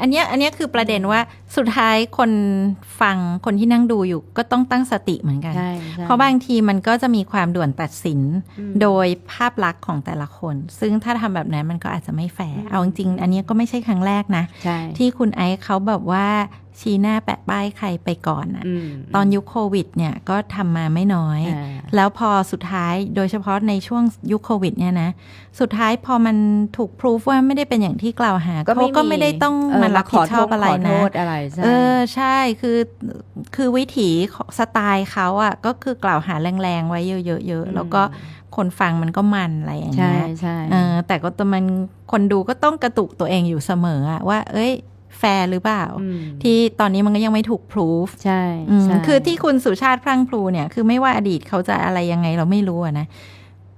อันเนี้ยอันเนี้ยคือประเด็นว่าสุดท้ายคนฟังคนที่นั่งดูอยู่ก็ต้องตั้งสติเหมือนกัน ใช่ใช่ เพราะบางทีมันก็จะมีความด่วนตัดสิน อืม โดยภาพลักษณ์ของแต่ละคน ซึ่งถ้าทำแบบนั้นมันก็อาจจะไม่แฟร์อืมเอาจริงๆอันเนี้ยก็ไม่ใช่ครั้งแรกนะ ใช่ ที่คุณไอซ์เขาแบบว่า ชี้หน้าแปะป้ายใครไปก่อนอะมตอนยุคโควิดเนี่ยก็ทำมาไม่น้อยอ่าแล้วพอสุดท้ายโดยเฉพาะในช่วงยุคโควิดเนี่ยนะ สุดท้ายพอมันถูกพิสูจว่าไม่ได้เป็นอย่างที่กล่าวหาเขาก็ไม่ได้ต้องเมารับผิดชอบอะไรขโทนะษอะไรใช่เออใช่คือคือวิถีของสไตล์เขาอะ่ะก็คือกล่าวหาแรงๆไว้เยอะๆๆแล้วก็คนฟังมันก็มันอะไรอย่างใช่เงี้ยใช่เออแต่ก็ตัวมันคนดูก็ต้องกระตุกตัวเองอยู่เสมออะว่า เอ้ย แฟร์หรือเปล่ามที่ตอนนี้มันก็ยังไม่ถูกพิสูจใช่อืมใช่ คือที่คุณสุชาติพรั่งพลูเนี่ย คือไม่ว่าอดีตเขาจะอะไรยังไงเราไม่รู้อะนะ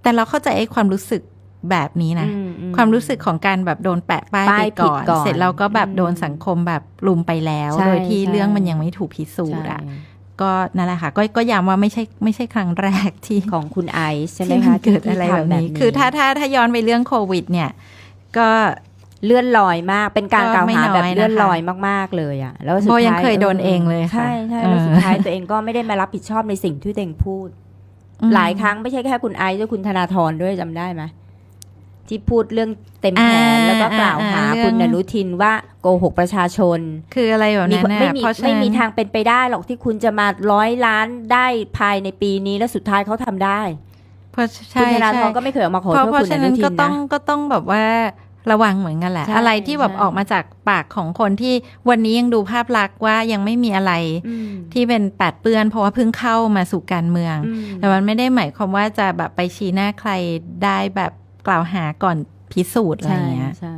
แต่เราเข้าใจไอ้ความรู้สึกแบบนี้นะอือืความรู้สึกของการแบบโดนแปะป้ายป้าไปยผิดก่อนก่อน เสร็จแล้วก็แบบอืมโดนสังคมแบบลุมไปแล้วใช่โดยที่ใช่เรื่องมันยังไม่ถูกพิสูจน์ใช่อะก็นั่นแหละค่ะก็ก็ย้ำว่าไม่ใช่ไม่ใช่ครั้งแรกที่ของคุณไอซ์ใช่ไหมที่มัคะนเกิดที่อะไรทำแบบนี้ คือถ้าถ้าถ้าย้อนไปเรื่องโควิด เนี่ย ก็ เลื่อนลอยมาก เป็นการก็กล่าวไม่หาน้อยแบบเลื่อนนะคะลอยมาก ๆ เลยอะ แล้วสุดโบท้ายยังเคยโดนเองเลยค่ะ ใช่ใช่เออแล้วสุดท้ายตัวเองก็ไม่ได้มารับผิดชอบในสิ่งที่ตัวเองพูดอืมหลายครั้งไม่ใช่แค่คุณไอซ์ด้วยคุณธนาธรด้วยจำได้ไหมที่พูดเรื่องเต็มแขนอ่าแล้วก็กล่าวหาอ่าเรื่องคุณอนุทินว่าโกหกประชาชน คืออะไรแบบมีนั้นน่ะไม่มีเพราะฉะไม่นั้นมีทางเป็นไปได้หรอกที่คุณจะมาร้อยล้านได้ภายในปีนี้แล้วสุดท้ายเขาทำได้เพราะคุใช่ณธนาธใช่รก็ไม่เคยออกมาขอเพราะโทษเพราะคุณฉะอนั้นุนทิก็นต้องนะก็ต้องแบบว่า ระวังเหมือนกันแหละใช่อะไรที่แบบใช่ออกมาจากปากของคนที่วันนี้ยังดูภาพลักษณ์ว่ายังไม่มีอะไรอืมที่เป็นแปดเปื้อน เพราะว่าเพิ่งเข้ามาสู่การเมืองอืมแต่มันไม่ได้หมายความว่าจะแบบไปชี้หน้าใครได้แบบกล่าวหาก่อนพิสูจน์อะไรใช่อย่างเงี้ยใช่อืม